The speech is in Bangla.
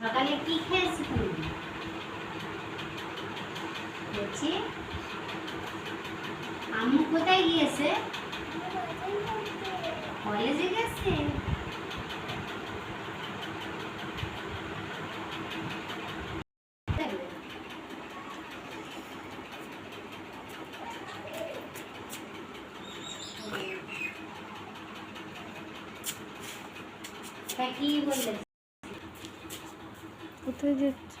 সকালে কি খেয়েছি তুমি? বলছি আম্মু কোথায় গিয়েছে? কলেজে গেছে? কি বললে? কোথায় যাচ্ছে